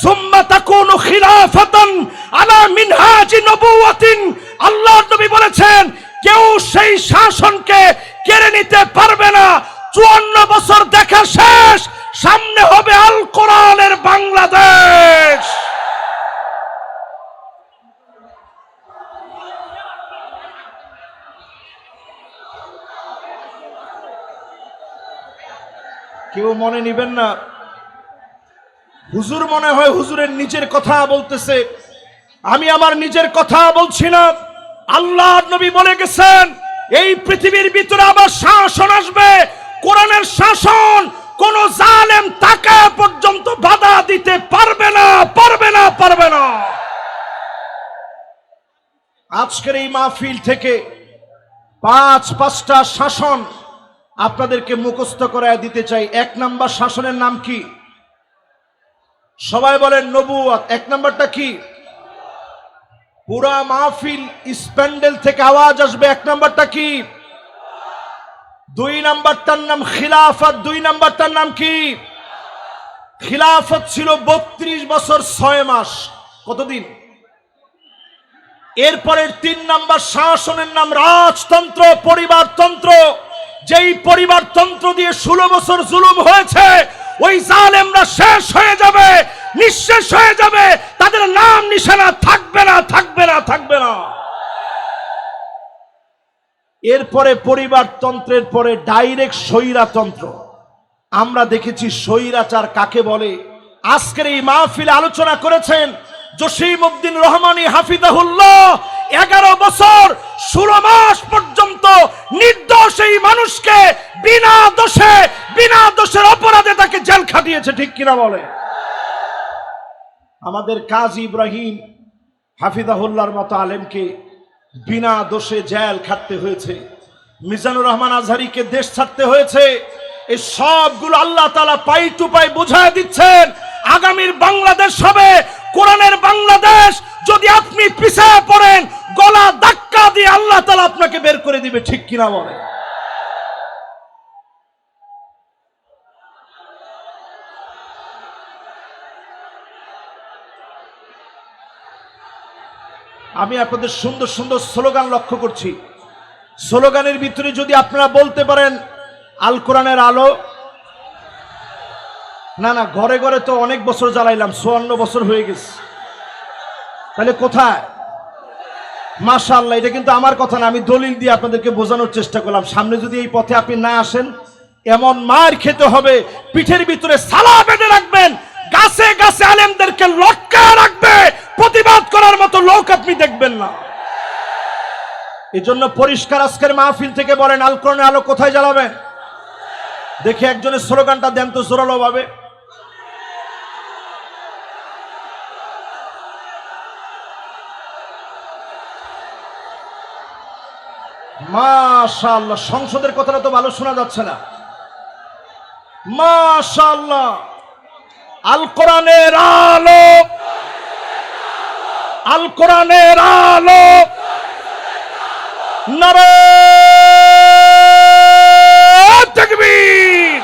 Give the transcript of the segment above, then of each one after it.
সুম্মা বলেছেন, কেউ সেই শাসনকে কেড়ে নিতে পারবে না। চুয়ান্ন বছর দেখা শেষ, সামনে হবে আল কোরআনের বাংলাদেশ। কেউ মনে নিবেন না? হুজুর মনে হয় হুজুরের নিজের কথা বলতেছে। আমি আমার নিজের কথা বলছি না। আল্লাহ নবী বলে গেছেন, এই পৃথিবীর ভিতরে আবার শাসন আসবে। কোরআনের শাসন, কোন জালেম তাকে পর্যন্ত বাধা দিতে পারবে না পারবে না পারবে না। আজকের এই মাহফিল থেকে পাঁচ, পাঁচটা শাসন আপনাদেরকে মুখস্থ করায় দিতে চাই। এক নাম্বার শাসনের নাম কি? সবাই বলেন নবুয়াত এক নম্বরটা কি? পুরা মাহফিল স্প্যান্ডেল থেকে আওয়াজ আসবে, এক নম্বরটা কি? দুই নাম্বারটার নাম খিলাফত, দুই নাম্বারটার নাম কি? খিলাফত ছিল বত্রিশ বছর ছয় মাস। কতদিন? এরপরের তিন নাম্বার শাসনের নাম রাজতন্ত্র, পরিবারতন্ত্র। যেই পরিবারতন্ত্র দিয়ে ষোলো বছর জুলুম হয়েছে ওই জালেমরা শেষ হয়ে যাবে, নিঃশেষ হয়ে যাবে, তাদের নাম নিশানা থাকবে না থাকবে না থাকবে না। এরপরে পরিবারতন্ত্রের পরে ডাইরেক্ট স্বৈরাতন্ত্র। আমরা দেখেছি স্বৈরাচার কাকে বলে? আজকের এই মাহফিলে আলোচনা করেছেন জসিম উদ্দিন রহমানী হাফিজাহুল্লাহ। এগারো বছর ষোলো মাস পর্যন্ত নির্দোষ এই মানুষকে বিনা দোষে, বিনা দোষের অপরাধে তাকে জেল খাটিয়েছে, ঠিক কিনা বলে? আমাদের কাজী ইব্রাহিম হাফিজাহুল্লাহর মতো আলেমকে বিনা দোষে জেল খাটতে হয়েছে। মিজানুর রহমান আজহারিকে দেশ ছাড়তে হয়েছে। এই সবগুলো আল্লাহ তালা পাই টু পাই বুঝায় দিচ্ছেন। আগামীর বাংলাদেশ হবে, কোরআনের বাংলাদেশ। যদি আপনি পিছায় পড়েন গলা ধাক্কা দিয়ে আল্লাহ তালা আপনাকে বের করে দিবে, ঠিক কিনা বলে আমি আপনাদের সুন্দর সুন্দর স্লোগান লক্ষ্য করছি। স্লোগানের ভিতরে যদি আপনারা বলতে পারেন, আল কোরআনের আলো, না না, ঘরে ঘরে তো অনেক বছর জ্বালাইলাম, চুয়ান্ন বছর হয়ে গেছে। তাহলে কোথায়? মাশাআল্লাহ, এটা কিন্তু আমার কথা না, আমি দলিল দিয়ে আপনাদেরকে বোঝানোর চেষ্টা করলাম। সামনে যদি এই পথে আপনি না আসেন, এমন মার খেতে হবে, পিঠের ভিতরে সালা বেঁধে রাখবেন, গাছে গাছে আলেমদেরকে লটকায় রাখবে, প্রতিবাদ করার মতো লোক আপনি দেখবেন না। এই জন্য পরিষ্কার আজকের মাহফিল থেকে বলেন, আল কোরআনের আলো কোথায় জ্বালাবেন? দেখে একজনের স্লোগানটা দেন তো জোরালো ভাবে মাশাআল্লাহ, সংসদের কথাটা তো ভালো শোনা যাচ্ছে না। মাশাল্লাহ আল কোরআনের আলো। আল কোরআনের আলো। নারে তাকবীর।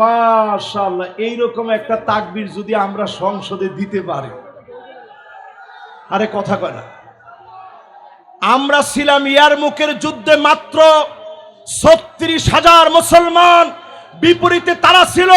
মাশাআল্লাহ, এইরকম একটা তাকবীর যদি আমরা সংসদে দিতে পারি। আরে কথা কয় না। আমরা ছিলাম ইয়ারমুকের যুদ্ধে মাত্র ছত্রিশ হাজার মুসলমান। বিপরীতে তারা ছিল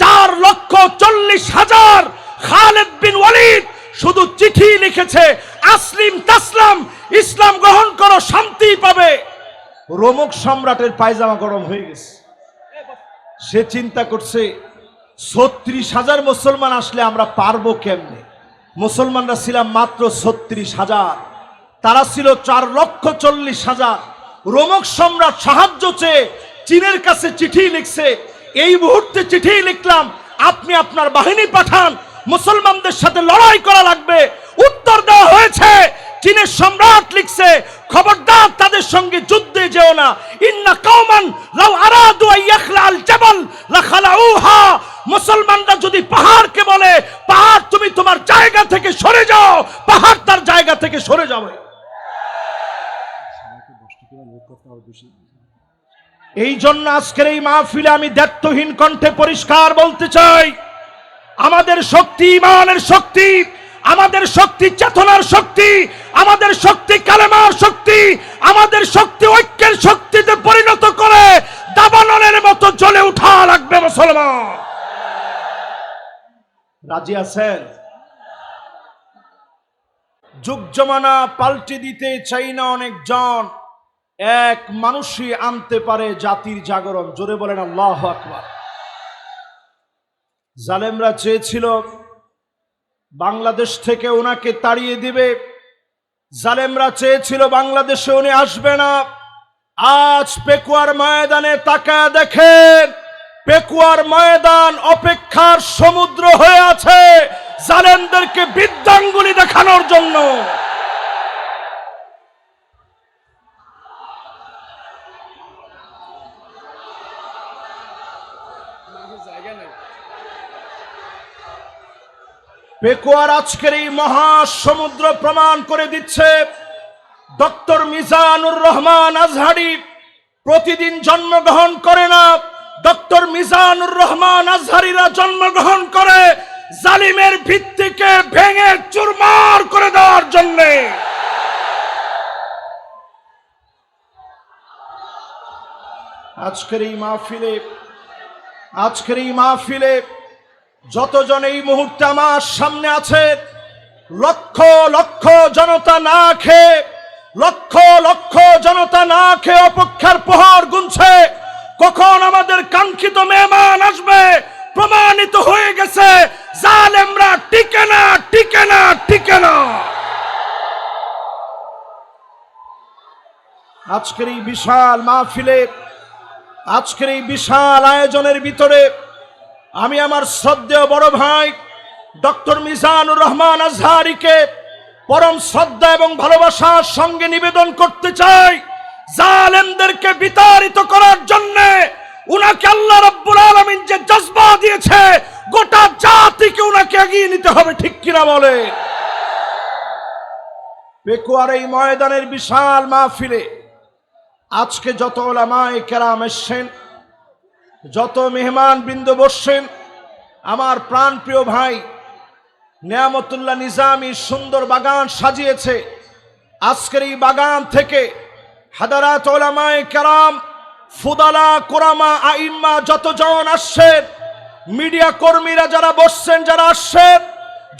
চার লক্ষ চল্লিশ হাজার। খালেদ বিন ওয়ালিদ শুধু চিঠি লিখেছে, আসলিম তাসলাম, ইসলাম গ্রহণ করো, শান্তি পাবে। রোমক সম্রাটের পায়জামা গরম হয়ে গেছে। সে চিন্তা করছে, ছত্রিশ হাজার মুসলমান আসলে আমরা পারব কেমনে? মুসলমানরা ছিলাম মাত্র ছত্রিশ হাজার। তারা ছিল চার লক্ষ চল্লিশ হাজার। রোমক সম্রাট সাহায্য চেয়ে চীনের কাছে চিঠি লিখছে। এই মুহূর্তে চিঠি লিখলাম, আপনি আপনার বাহিনী পাঠান, মুসলমানদের সাথে লড়াই করা লাগবে। উত্তর দেওয়া হয়েছে, চীনের সম্রাট লিখছে, খবরদার তাদের সঙ্গে যুদ্ধে যেও না। ইন্না কওমান লাউ আরাদু আইয়াখলাল জাবাল লাখালাউহা। মুসলমানরা যদি পাহাড়কে বলে, পাহাড় তুমি তোমার জায়গা থেকে সরে যাও, পাহাড় তার জায়গা থেকে সরে যাবে। এই জন্য আজকের এই মাহফিলে আমি দায়িত্বহীন কণ্ঠে পরিষ্কার বলতে চাই, আমাদের শক্তি ইমানের শক্তি, আমাদের শক্তি চেতনার শক্তি, আমাদের শক্তি কালেমার শক্তি, আমাদের শক্তি ঐক্যের শক্তিতে পরিণত করে দাবানলের মতো জ্বলে উঠা লাগবে মুসলমান। রাজি আছেন? যুগ জমানা পাল্টে দিতে চাই না অনেকজন। এক মানুষই আনতে পারে জাতির জাগরণ। জোরে বলেন আল্লাহ আকবার। জালেমরা চেয়েছিল বাংলাদেশ থেকে ওনাকে তাড়িয়ে দিবে। জালেমরা চেয়েছিল বাংলাদেশে উনি আসবে না। আজ পেকুয়ার ময়দানে তাকায় দেখেন, পেকুয়ার ময়দান অপেক্ষার সমুদ্র হয়ে আছে। জালেমদেরকে বিদ্যাঙ্গুলি দেখানোর জন্য। পেকুয়ার আজকের এই মহাসমুদ্র প্রমাণ করে দিচ্ছে ডক্টর মিজানুর রহমান আজহারি। প্রতিদিন জন্মগ্রহণ করে না। ডক্টর মিজানুর রহমান আজহারিরা জন্মগ্রহণ করে জালিমের ভিত্তিকে ভেঙে চুরমার করে দেওয়ার জন্যে। আজকের এই মাহফিলে, আজকের এই মাহফিলে যতজন এই মুহূর্তে আমার সামনে আছে, লক্ষ লক্ষ জনতা না খেয়ে, লক্ষ লক্ষ জনতা না খেয়ে অপেক্ষার প্রহর গুনছে। কখন আমাদের কাঙ্ক্ষিত মেহমান আসবে? প্রমাণিত হয়ে গেছে, জালেমরা টিকে না টিকে না টিকে না। আজকের এই বিশাল মাহফিলে, আজকের এই বিশাল আয়োজনের ভিতরে আমি আমার শ্রদ্ধেয় বড় ভাই, ডক্টর মিজানুর রহমান আজহারিকে পরম শ্রদ্ধা এবং ভালোবাসার সঙ্গে নিবেদন করতে চাই। জালেমদেরকে বিতাড়িত করার জন্যে উনাকে আল্লাহ রব্বুল আলমিন যে জজবা দিয়েছে, গোটা জাতিকে উনাকে এগিয়ে নিতে হবে, ঠিক কিনা বলে? পেকুয়ার এই ময়দানের বিশাল মাহফিলে আজকে যত ওলামায় কেরাম এসছেন যত মেহমান বৃন্দ বসছেন, আমার প্রাণ প্রিয় ভাই নিয়ামতুল্লাহ নিজামি সুন্দর বাগান সাজিয়েছে। আজকের এই বাগান থেকে হাদারাত ওলামায় কেরাম, ফুদালা, কোরামা, আইম্মা যতজন আসছেন, মিডিয়া কর্মীরা যারা বসছেন, যারা আসছেন,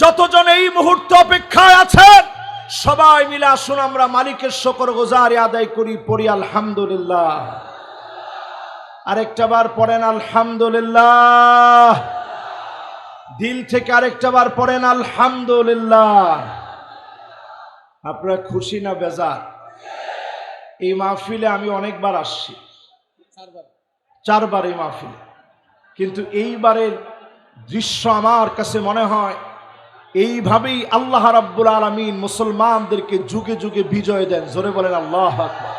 যতজন এই মুহূর্তে অপেক্ষায় আছেন, সবাই মিলে আসুন, আমরা মালিকের শকর গোজারি আদায় করি, পড়ি আলহামদুলিল্লাহ। আরেকটা বার পড়েন, আলহামদুলিল্লাহ। দিল থেকে আরেকটা বার পড়েন, আলহামদুলিল্লাহ। আপনারা খুশি না বেজার? এই মাহফিলে আমি অনেকবার আসছি। চারবার এই মাহফিলে। কিন্তু এইবারের দৃশ্য আমার কাছে মনে হয়, এইভাবেই আল্লাহ রাব্বুল আলমিন মুসলমানদেরকে যুগে যুগে বিজয় দেন। জোরে বলেন, আল্লাহ আকবার।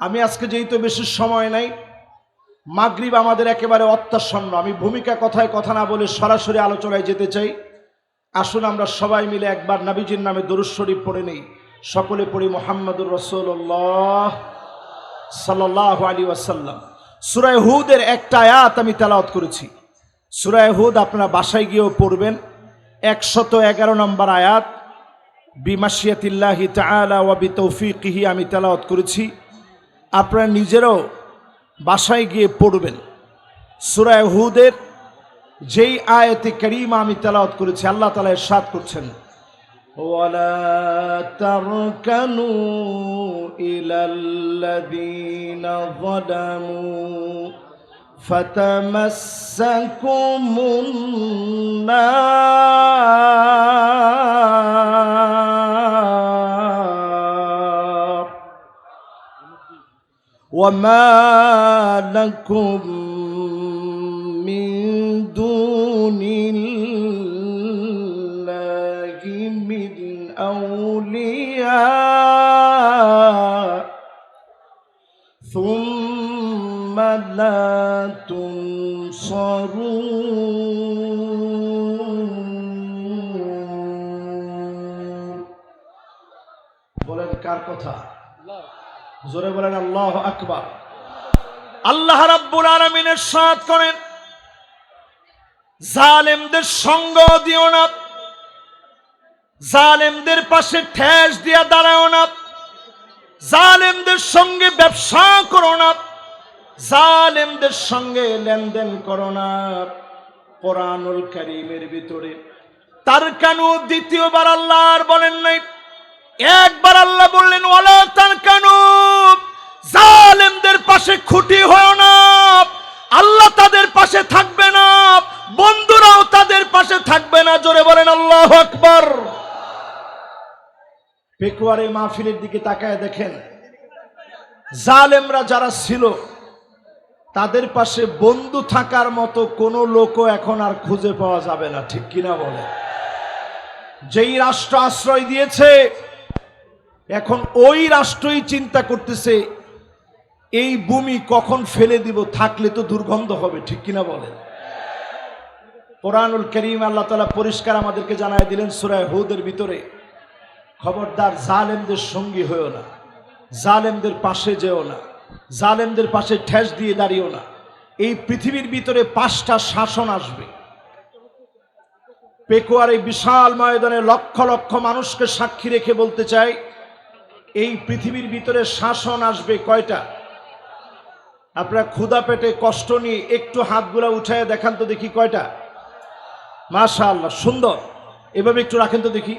আমি আজকে যেহেতু বেশি সময় নাই, মাগরিব আমাদের একেবারে অত্যাসন্ন। আমি ভূমিকা কথায় কথা না বলে সরাসরি আলোচনায় যেতে চাই। আসুন আমরা সবাই মিলে একবার নাবিজির নামে দরুদ শরীফ পড়ে নেই। সকলে পড়ি মোহাম্মদুর রসুল্লাহ সাল্লাহ আলী ওয়াসাল্লাম। সুরায় হুদের একটা আয়াত আমি তেলাওয়াত করেছি। সুরায় হুদ আপনারা বাসায় গিয়েও পড়বেন। একশত এগারো নম্বর আয়াত বিমাসিয়াতিল্লাহি তাআলা ওয়া বিতৌফিকিহি আমি তেলাওয়াত করেছি। আপনারা নিজেরাও বাসায় গিয়ে পড়বেন সুরায় হুদের যেই আয়াতে করিমা আমি তেলাওয়াত করেছি আল্লাহ তালা এরশাদ করছেন ولا تركنوا إلى الذين ظلموا فتمسكم النار وما لكم من دون الله من أولياء ثم لا تنصرون বলেন কার কথা? জোরে বলেন, আল্লাহ আকবার আল্লাহ রাব্বুল আলামিনের সাথ করেন, জালেমদের সঙ্গ দিও না, জালেমদের পাশে ঠেস দিয়া দাঁড়াও না, জালেমদের সঙ্গে ব্যবসা করো না, জালেমদের সঙ্গে লেনদেন করো না। কোরআনুল করিমের ভিতরে তার কেন দ্বিতীয়বার আল্লাহ আর বলেন নাই? একবার আল্লাহ বললেন, ওয়ালা তার কেন জালেমদের পাশে খুঁটি হয় না। আল্লাহ তাদের পাশে থাকবে না, বন্ধুরাও তাদের পাশে থাকবে না। জোরে বলেন, আল্লাহ আকবার। পেকুয়ারে মাহফিলের দিকে তাকায় দেখেন, জালেমরা যারা ছিল, তাদের পাশে বন্ধু থাকার মতো কোনো লোকও এখন আর খুঁজে পাওয়া যাবে না। ঠিক কিনা বলে যেই রাষ্ট্র আশ্রয় দিয়েছে এখন ওই রাষ্ট্রই চিন্তা করতেছে, এই ভূমি কখন ফেলে দিব, থাকলে তো দুর্গন্ধ হবে, ঠিক কিনা বলে কোরআনুল করিম আল্লাহ তালা পরিষ্কার আমাদেরকে জানায় দিলেন সুরায় হুদের ভিতরে, খবরদার জালেমদের সঙ্গী হয়েও না, জালেমদের পাশে যেও না, জালেমদের পাশে ঠেস দিয়ে দাঁড়িয়েও না, এই পৃথিবীর ভিতরে পাঁচটা শাসন আসবে। পেকুয়ার এই বিশাল ময়দানে লক্ষ লক্ষ মানুষকে সাক্ষী রেখে বলতে চাই এই পৃথিবীর ভিতরে শাসন আসবে কয়টা? আপনারা ক্ষুদা পেটে কষ্ট নিয়ে একটু হাতগুলা উঠায় দেখান তো দেখি কয়টা। মাশা আল্লাহ সুন্দর। এভাবে একটু রাখেন তো দেখি।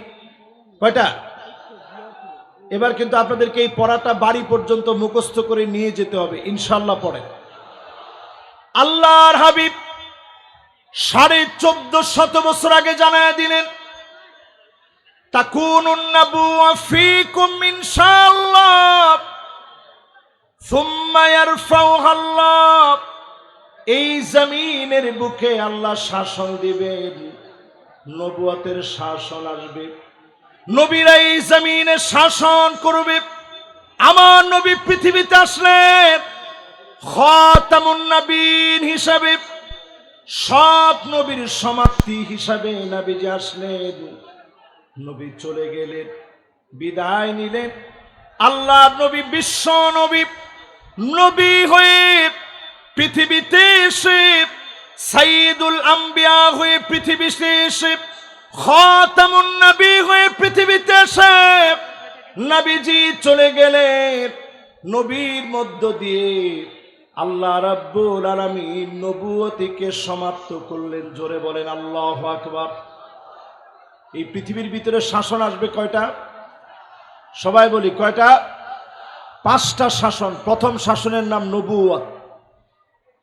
কয়টা? এবার কিন্তু আপনাদেরকে এই পড়াটা বাড়ি পর্যন্ত মুখস্থ করে নিয়ে যেতে হবে ইনশাল্লাহ পড়ে আল্লাহর হাবিব সাড়ে চোদ্দ শত বছর আগে জানায় দিলেন এই জমিনের বুকে আল্লাহ শাসন দিবেন, নবুয়াতের শাসন আসবে। নবীরা এই জমিনে শাসন করবে। আমার নবী পৃথিবীতে আসলেন খাতামুন নবীন হিসাবে, সব নবীর সমাপ্তি হিসাবে নবীজি আসলেন। নবী চলে গেলেন, বিদায় নিলেন। আল্লাহ নবী, বিশ্ব নবী নবী হয়ে পৃথিবীতে এসে সাইদুল আম্বিয়া হয়ে পৃথিবীতে এসে, খাতামুন নবী হয়ে পৃথিবীতে এসে, নবীজি চলে গেলেন। নবীর মধ্য দিয়ে আল্লাহ রাব্বুল আলামিন নবুয়তিকে সমাপ্ত করলেন। জোরে বলেন, আল্লাহু আকবার। এই পৃথিবীর ভিতরে শাসন আসবে কয়টা? সবাই বলি, কয়টা? পাঁচটা শাসন। প্রথম শাসনের নাম নবুয়ত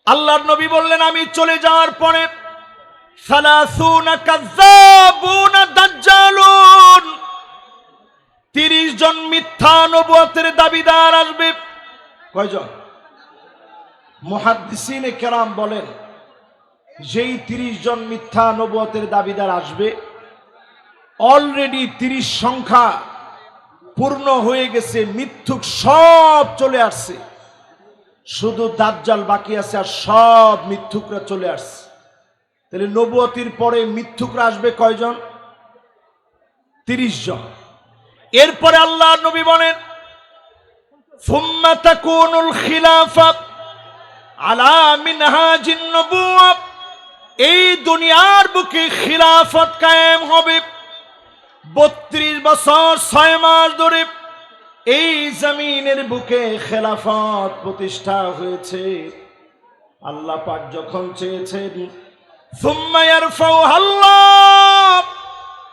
আল্লাহর নবী বললেন, আমি চলে যাওয়ার পরে তিরিশ জন মিথ্যা নবুয়তের দাবিদার আসবে। কয়জন? মুহাদ্দিসিনে কেরাম বলেন, যেই তিরিশ জন মিথ্যা নবুয়তের দাবিদার আসবে অলরেডি তিরিশ সংখ্যা পূর্ণ হয়ে গেছে, মিথ্যুক সব চলে আসছে। শুধু দাজ্জাল বাকি আছে আর সব মিথ্যুকরা চলে আসছে। তাহলে নবুয়তির পরে মিথ্যুকরা আসবে কয়জন? তিরিশ জন। এরপরে আল্লাহ নবী বলেন এই দুনিয়ার বুকে খিলাফত কায়েম হবে। বত্রিশ বছর, ছয় মাস ধরে এই জমিনের বুকে খেলাফত প্রতিষ্ঠা হয়েছে। আল্লাহ পাক যখন চেয়েছেন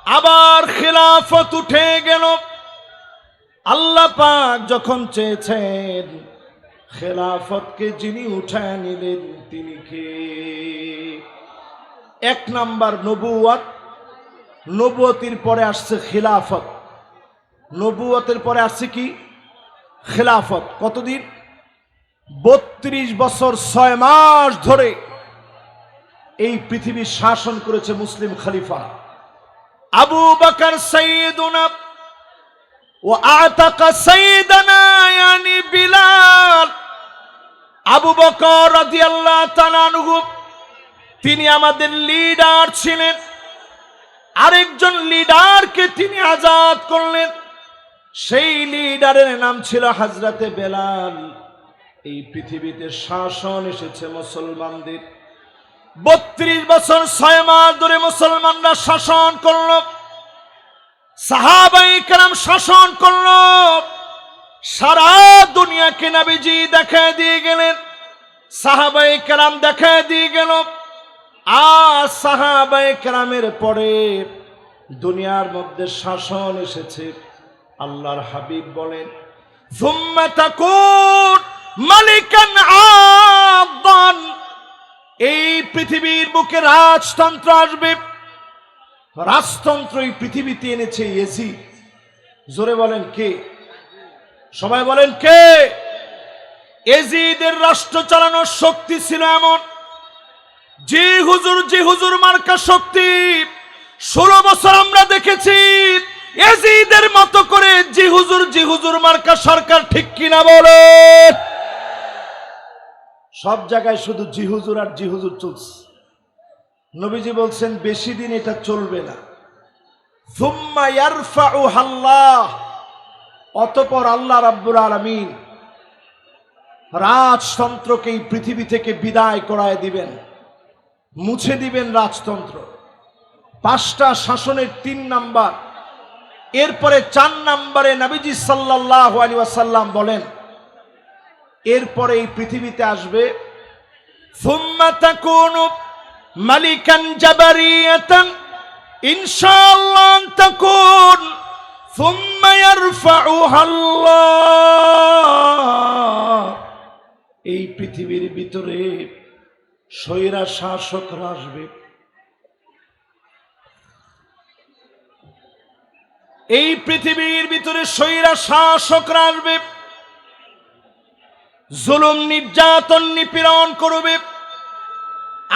আবার খেলাফত উঠে গেল। আল্লাহ পাক যখন চেয়েছেন, খেলাফতকে যিনি উঠায় নিলেন, তিনি কে? এক নাম্বার নবুয়াত নবুয়তির পরে আসছে খিলাফত। নবুয়তের পরে আসছে কি? খিলাফত। কতদিন? বত্রিশ বছর ছয় মাস ধরে এই পৃথিবী শাসন করেছে মুসলিম খলিফা। আবু বাকার ও আতাকা ইয়ানি বিলাল। আবু বকর রাদিয়াল্লাহু তাআলা তিনি আমাদের লিডার ছিলেন। আরেকজন লিডারকে তিনি আজাদ করলেন। সেই লিডারের নাম ছিল হাজরাতে বেলাল। এই পৃথিবীতে শাসন এসেছে মুসলমানদের। বত্রিশ বছর ছয় মাস ধরে মুসলমানরা শাসন করল। সাহাবাই কেরাম শাসন করল। সারা দুনিয়াকে নাবিজি দেখা দিয়ে গেলেন। সাহাবাই কেরাম দেখা দিয়ে গেল। আর পরে দুনিয়ার মধ্যে শাসন এসেছে। আল্লাহর হাবিব বলেন মালিকান আব্বান এই পৃথিবীর বুকে রাজতন্ত্র আসবে। রাজতন্ত্র এই পৃথিবীতে এনেছে এসি জোরে বলেন কে? সবাই বলেন কে? এজিদের রাষ্ট্র চালানোর শক্তি ছিল এমন যে হুজুর যে হুজুর মার্কা শক্তি, ষোলো বছর আমরা দেখেছি, এজিদের মতো করে জি হুজুর জি হুজুর মার্কা সরকার ঠিক কিনা বলে? সব জায়গায় শুধু জি হুজুর আর জি হুজুর চলছে। নবীজি বলছেন, বেশি দিন এটা চলবে না। অতপর আল্লাহ রাব্বুল আলামিন রাজতন্ত্রকে এই পৃথিবী থেকে বিদায় করায় দিবেন। মুছে দিবেন রাজতন্ত্র। পাঁচটা শাসনের তিন নাম্বার। এরপরে চার নাম্বারে নাবিজি সাল্লাল্লাহু আলাইহি ওয়াসাল্লাম বলেন, এরপরে এই পৃথিবীতে আসবে মালিকান এই পৃথিবীর ভিতরে স্বৈরা শাসকরা আসবে। এই পৃথিবীর ভিতরে স্বৈরা শাসকরা আসবে। জুলুম, নির্যাতন, নিপীড়ন করবে।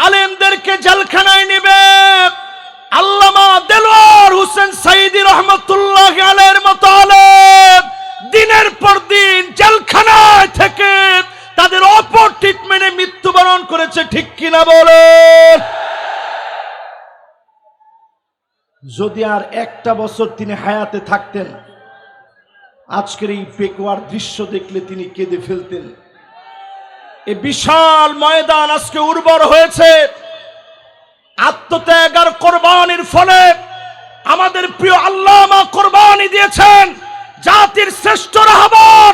আলেমদেরকে জেলখানায় নেবে। আল্লামা দেলোয়ার হোসেন সাইদি রহমতুল্লাহ আলের মতো আলেম দিনের পর দিন জেলখানায় থেকে তাদের অপর ট্রিটমেন্টে মৃত্যুবরণ করেছে, ঠিক কিনা বলেন? যদি আর একটা বছর তিনি হায়াতে থাকতেন, আজকের এই পেকুয়ার দৃশ্য দেখলে তিনি কেঁদে ফেলতেন। এ বিশাল ময়দান আজকে উর্বর হয়েছে। আত্মত্যাগ আর কোরবানির ফলে আমাদের প্রিয় আল্লামা কোরবানি দিয়েছেন, জাতির শ্রেষ্ঠ রাহবর।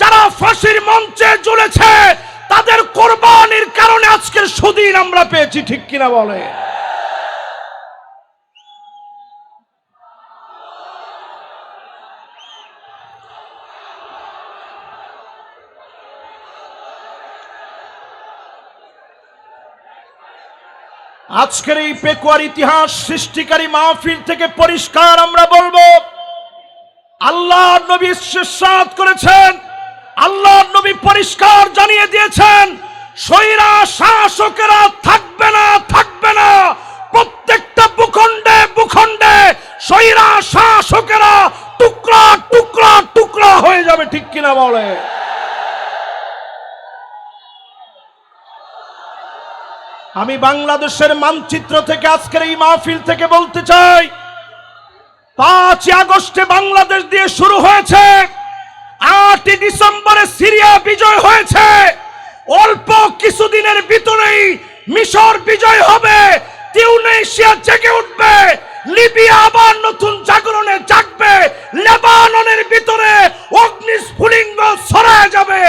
যারা ফাঁসির মঞ্চে জ্বলেছে, তাদের কোরবানির কারণে আজকে সুদিন আমরা পেয়েছি, ঠিক কিনা বলে? আজকের এই পেকুয়ার ইতিহাস সৃষ্টিকারী মাহফিল থেকে পরিষ্কার আমরা বলব, আল্লাহ নবী করেছেন নবী পরিষ্কার জানিয়ে দিয়েছেন সৈরা শাসকেরা থাকবে না থাকবে না। প্রত্যেকটা ভূখণ্ডে ভূখণ্ডে সৈরা শাসকেরা টুকরা টুকরা টুকরা হয়ে যাবে, ঠিক কিনা বলে? আমি বাংলাদেশের মানচিত্র থেকে আজকের এই মাহফিল থেকে বলতে চাই, পাঁচই আগস্টে বাংলাদেশ দিয়ে শুরু হয়েছে। আটই ডিসেম্বরে সিরিয়া বিজয় হয়েছে। অল্প কিছুদিনের ভিতরেই মিশর বিজয় হবে। টিউনেশিয়া জেগে উঠবে। লিবিয়া আবার নতুন জাগরণে জাগবে। লেবাননের ভিতরে অগ্নিস্ফুলিঙ্গ ছড়ায় যাবে।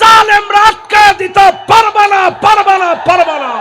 জালেমরা আটকায় দিতে পারবে না পারবে না না।